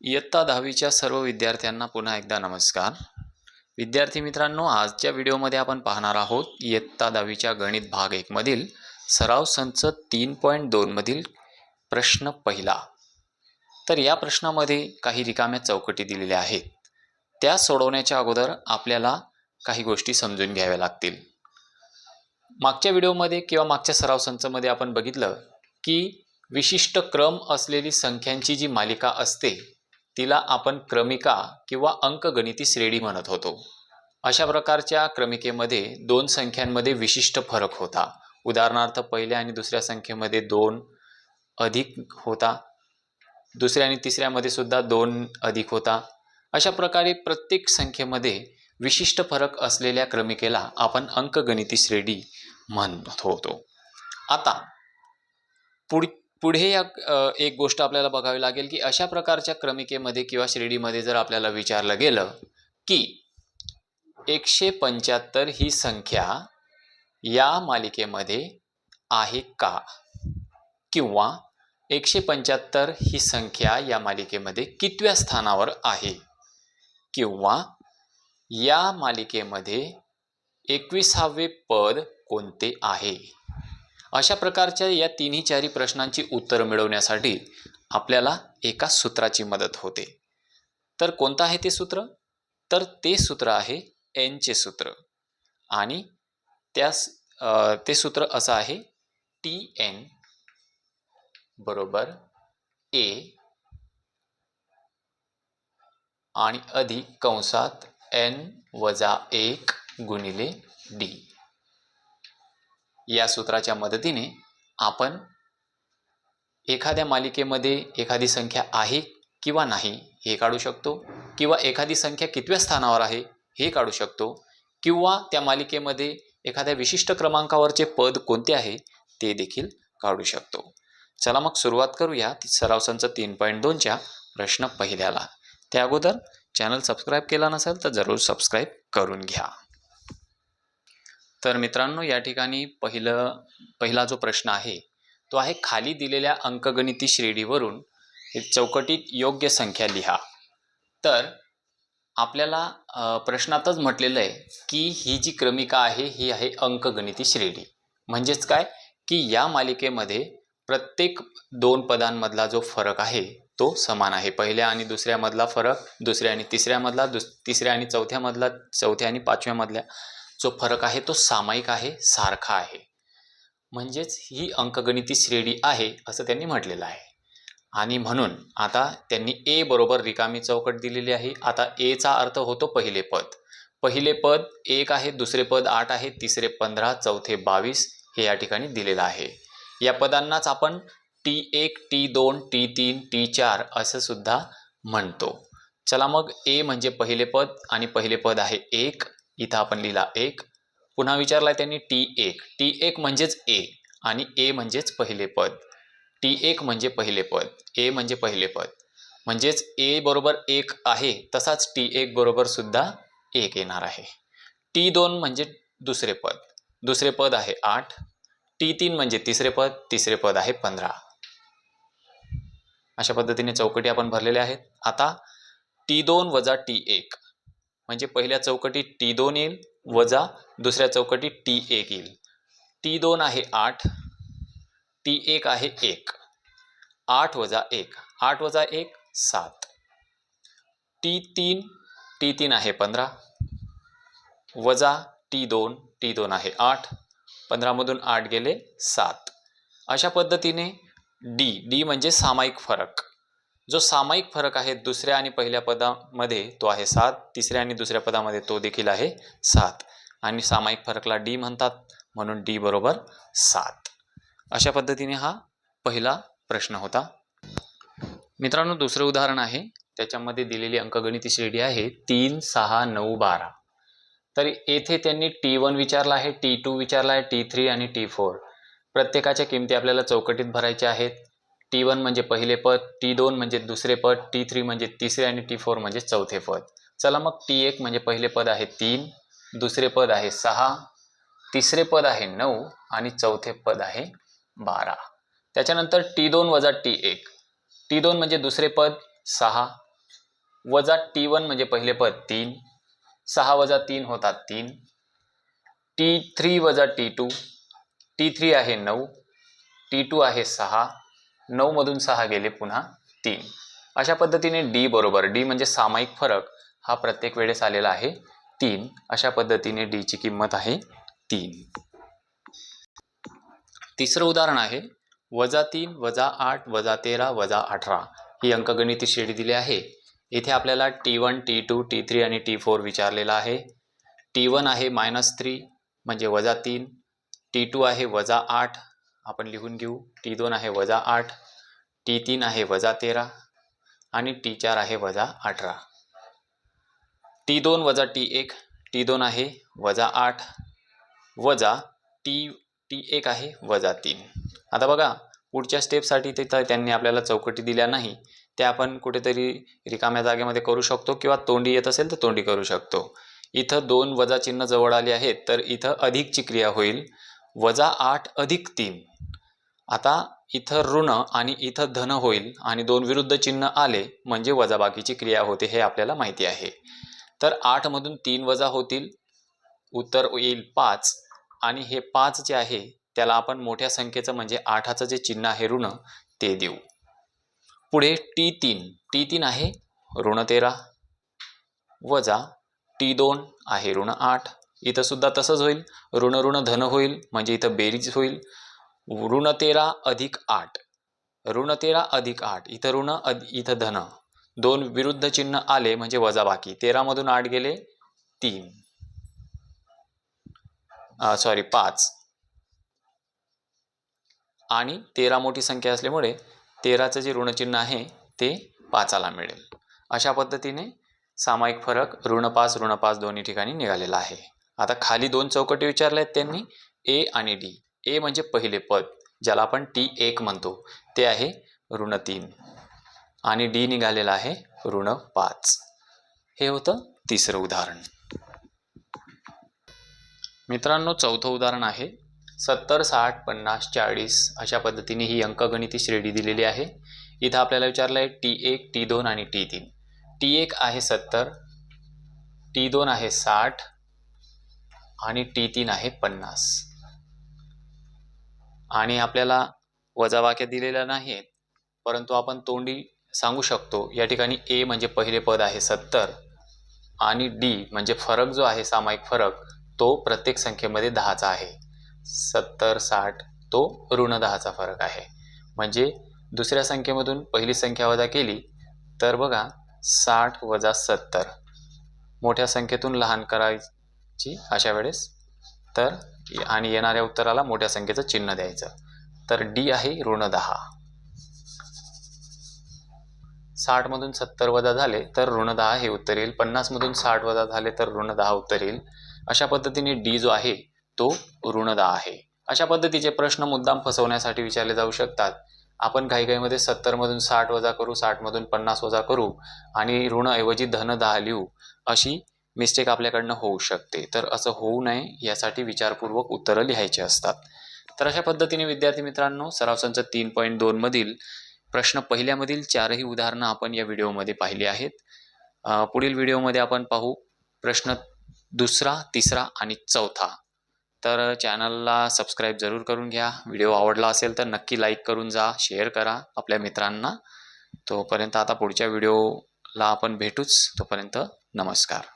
इयत्ता दहावीच्या सर्व विद्यार्थ्यांना पुन्हा एकदा नमस्कार. विद्यार्थी मित्रांनो आजच्या व्हिडिओमध्ये आपण पाहणार आहोत इयत्ता दहावीच्या गणित भाग एकमधील सराव संच तीन पॉईंट दोनमधील प्रश्न पहिला. तर या प्रश्नामध्ये काही रिकाम्या चौकटी दिलेल्या आहेत. त्या सोडवण्याच्या अगोदर आपल्याला काही गोष्टी समजून घ्याव्या लागतील. मागच्या व्हिडिओमध्ये किंवा मागच्या सराव संचमध्ये आपण बघितलं की विशिष्ट क्रम असलेली संख्यांची जी मालिका असते तिला आपण क्रमिका किंवा अंकगणिती श्रेणी म्हणत होतो. अशा प्रकारच्या क्रमिकेमध्ये दोन संख्यांमध्ये विशिष्ट फरक होता. उदाहरणार्थ पहिल्या आणि दुसऱ्या संख्येमध्ये दोन अधिक होता. दुसऱ्या आणि तिसऱ्यामध्ये सुद्धा दोन अधिक होता. अशा प्रकारे प्रत्येक संख्येमध्ये विशिष्ट फरक असलेल्या क्रमिकेला आपण अंकगणिती श्रेणी म्हणत होतो. आता पुढ पुढे या एक गोष्ट आपल्याला बघावी लागेल की अशा प्रकारच्या क्रमिकेमध्ये किंवा श्रेणीमध्ये जर आपल्याला विचारलं गेलं की एकशे पंच्याहत्तर ही संख्या या मालिकेमध्ये आहे का? किंवा एकशे पंच्याहत्तर ही संख्या या मालिकेमध्ये कितव्या स्थानावर आहे? किंवा या मालिकेमध्ये एकविसावे पद कोणते आहे? अशा प्रकारच्या या तिन्ही चारी प्रश्नांची उत्तरं मिळवण्यासाठी आपल्याला एका सूत्राची मदत होते. तर कोणतं आहे ते सूत्र? तर ते सूत्र आहे एनचे सूत्र. आणि त्यास ते सूत्र असं आहे टी एन बरोबर ए आणि अधिक कंसात एन वजा एक गुणिले डी या सूत्राच्या मदतीने आपण एखाद्या मालिकेमध्ये एखादी संख्या आहे किंवा नाही हे काढू शकतो किंवा एखादी संख्या कितव्या स्थानावर आहे हे काढू शकतो किंवा त्या मालिकेमध्ये एखाद्या विशिष्ट क्रमांकावरचे पद कोणते आहे ते देखील काढू शकतो. चला मग सुरुवात करूया सराव संच तीन पॉईंट दोनच्या प्रश्न पहिल्याला. त्या अगोदर चॅनल सबस्क्राईब केला नसेल तर जरूर सबस्क्राईब करून घ्या. तर मित्रांनो या ठिकाणी पहिलं पहिला जो प्रश्न आहे तो आहे खाली दिलेल्या अंकगणिती श्रेणीवरून हे चौकटीत योग्य संख्या लिहा. तर आपल्याला प्रश्नातच म्हटलेलं आहे की ही जी क्रमिका आहे ही आहे अंकगणिती श्रेणी. म्हणजेच काय? की या मालिकेमध्ये प्रत्येक दोन पदांमधला जो फरक आहे तो समान आहे. पहिल्या आणि दुसऱ्यामधला फरक दुसऱ्या आणि तिसऱ्यामधला दुस तिसऱ्या आणि चौथ्यामधला चौथ्या आणि पाचव्यामधल्या. जो फरक आहे तो सामायिक आहे सारखा आहे. म्हणजेच ही अंकगणिती श्रेणी आहे असं त्यांनी म्हटलेलं आहे. आणि म्हणून आता त्यांनी ए बरोबर रिकामी चौकट दिलेली आहे. आता एचा अर्थ होतो पहिले पद. पहिले पद एक आहे दुसरे पद आठ आहे तिसरे पंधरा चौथे बावीस हे या ठिकाणी दिलेलं आहे. या पदांनाच आपण टी एक टी दोन टी तीन टी चार असं सुद्धा म्हणतो. चला मग ए म्हणजे पहिले पद आणि पहिले पद आहे एक. इथं आपण लिहिला एक. पुन्हा विचारला त्यांनी टी एक. टी एक म्हणजेच ए आणि ए म्हणजेच पहिले पद. टी एक म्हणजे पहिले पद. ए म्हणजे पहिले पद. म्हणजेच ए बरोबर एक आहे तसाच टी एक बरोबर सुद्धा एक येणार आहे. टी दोन म्हणजे दुसरे पद. दुसरे पद आहे आठ. टी तीन म्हणजे तिसरे पद. तिसरे पद आहे पंधरा. अशा पद्धतीने चौकटी आपण भरलेल्या आहेत. आता टी दोन वजा टी एक. म्हणजे पहिल्या चौकटीत टी दोन येईल वजा दुसऱ्या चौकटीत टी एक येईल. टी दोन आहे आठ टी एक आहे एक. आठ वजा एक आठ वजा एक सात. टी तीन टी तीन आहे पंधरा. वजा टी दोन टी दोन आहे आठ. पंधरामधून आठ गेले सात. अशा पद्धतीने डी डी म्हणजे सामायिक फरक. जो सामायिक फरक आहे दुसऱ्या आणि पहिल्या पदामध्ये तो आहे सात. तिसऱ्या आणि दुसऱ्या पदामध्ये तो देखील आहे सात. आणि सामायिक फरकला डी म्हणतात म्हणून डी बरोबर सात. अशा पद्धतीने हा पहिला प्रश्न होता. मित्रांनो दुसरं उदाहरण आहे. त्याच्यामध्ये दिलेली अंकगणिती श्रेणी आहे तीन सहा नऊ बारा. तर येथे त्यांनी टी वन विचारला आहे टी टू विचारला आहे टी थ्री आणि टी फोर. प्रत्येकाच्या किमती आपल्याला चौकटीत भरायच्या आहेत. टी वन म्हणजे पहिले पद टी दोन म्हणजे दुसरे पद टी थ्री म्हणजे तिसरे आणि टी फोर म्हणजे चौथे पद. चला मग टी एक म्हणजे पहिले पद आहे तीन दुसरे पद आहे सहा तिसरे पद आहे नऊ आणि चौथे पद आहे बारा. त्याच्यानंतर टी दोन वजा टी एक. टी दोन म्हणजे दुसरे पद सहा वजा टी वन म्हणजे पहिले पद तीन सहा वजा तीन होतात तीन टी थ्री वजा टी टू टी थ्री आहे नऊ टी टू आहे सहा नऊमधून सहा गेले पुन्हा तीन. अशा पद्धतीने डी बरोबर डी म्हणजे सामायिक फरक हा प्रत्येक वेळेस आलेला आहे तीन. अशा पद्धतीने डीची किंमत आहे तीन. तिसरं उदाहरण आहे वजा तीन वजा आठ वजा तेरा वजा अठरा. ही अंकगणिती श्रेणी दिली आहे. इथे आपल्याला T one T two T three आणि टी फोर विचारलेला आहे. टी वन आहे मायनस थ्री म्हणजे वजा तीन. टी टू आहे वजा आठ. आपण लिहून घेऊ. टी दोन आहे वजा आठ टी तीन आहे वजा तेरा आणि टी चार आहे वजा अठरा. टी दोन वजा टी एक टी दोन आहे वजा आठ वजा टी टी एक आहे वजा तीन. आता बघा पुढच्या स्टेपसाठी तिथं त्यांनी आपल्याला चौकटी दिल्या नाही. ते आपण कुठेतरी रिकाम्या जागेमध्ये करू शकतो किंवा तोंडी येत असेल तर तोंडी करू शकतो. इथं दोन वजा चिन्ह जवळ आली आहेत तर इथं अधिकची क्रिया होईल. वजा आठ अधिक तीन. आता इथं ऋण आणि इथं धन होईल आणि दोन विरुद्ध चिन्ह आले म्हणजे वजाबाकीची क्रिया होते हे आपल्याला माहिती आहे. तर आठमधून तीन वजा होतील उत्तर येईल पाच आणि हे पाच जे आहे त्याला आपण मोठ्या संख्येचं म्हणजे आठाचं जे चिन्ह आहे ऋण ते देऊ. पुढे टी तीन. टी तीन आहे ऋण तेरा. वजा टी दोन आहे ऋण आठ. इथं सुद्धा तसंच होईल. ऋण ऋण धन होईल. म्हणजे इथं बेरीज होईल. ऋण तेरा अधिक आठ. ऋण तेरा अधिक आठ. इथं ऋण अध इथं धन. दोन विरुद्ध चिन्ह आले म्हणजे वजाबाकी तेरामधून आठ गेले तीन. सॉरी पाच. आणि तेरा मोठी संख्या असल्यामुळे तेराचं जे ऋणचिन्ह आहे ते पाचाला मिळेल. अशा पद्धतीने सामायिक फरक ऋण पाच ऋण पाच दोन्ही ठिकाणी निघालेला आहे. आता खाली दोन चौकटी विचारल्या आहेत त्यांनी. ए आणि डी. ए म्हणजे पहिले पद ज्याला आपण टी एक म्हणतो. ते आहे ऋण तीन. आणि डी निघालेला आहे ऋण पाच. हे होतं तिसरं उदाहरण. मित्रांनो चौथं उदाहरण आहे. सत्तर साठ पन्नास चाळीस अशा पद्धतीने ही अंकगणिती श्रेणी दिलेली आहे. इथं आपल्याला विचारलं आहे टी एक टी दोन आणि टी तीन. टी एक आहे सत्तर टी दोन आहे साठ आणि टी तीन आहे पन्नास. आणि आपल्याला वजावाक्या दिलेल्या नाहीत परंतु आपण तोंडी सांगू शकतो या ठिकाणी ए म्हणजे पहिले पद आहे सत्तर आणि डी म्हणजे फरक जो आहे सामायिक फरक तो प्रत्येक संख्येमध्ये दहाचा आहे. सत्तर साठ तो ऋण दहाचा फरक आहे. म्हणजे दुसऱ्या संख्येमधून पहिली संख्या वजा केली तर बघा साठ वजा सत्तर. मोठ्या संख्येतून लहान कराय ची अशा वेळेस. तर आणि येणाऱ्या उत्तराला मोठ्या संख्येचं चिन्ह द्यायचं. तर डी आहे ऋण दहा. साठमधून सत्तर वजा झाले तर ऋण दहा हे उत्तर येईल पन्नासमधून साठ वजा झाले तर ऋण दहा उत्तर येईल अशा पद्धतीने डी जो आहे तो ऋण दहा आहे. अशा पद्धतीचे प्रश्न मुद्दाम फसवण्यासाठी विचारले जाऊ शकतात. आपण काही काहीमध्ये सत्तरमधून साठ वजा करू साठमधून पन्नास वजा करू आणि ऋण ऐवजी धन दहा लिहू अशी मिस्टेक आपल्याकडनं होऊ शकते. तर असं होऊ नये यासाठी विचारपूर्वक उत्तरं लिहायची असतात. तर अशा पद्धतीने विद्यार्थी मित्रांनो सराव संच तीन पॉईंट दोनमधील प्रश्न पहिल्यामधील चारही उदाहरणं आपण या व्हिडिओमध्ये पाहिली आहेत. पुढील व्हिडिओमध्ये आपण पाहू प्रश्न दुसरा तिसरा आणि चौथा. तर चॅनलला सबस्क्राईब जरूर करून घ्या. व्हिडिओ आवडला असेल तर नक्की लाईक करून जा शेअर करा आपल्या मित्रांना. तोपर्यंत आता पुढच्या व्हिडिओला आपण भेटूच. तोपर्यंत नमस्कार.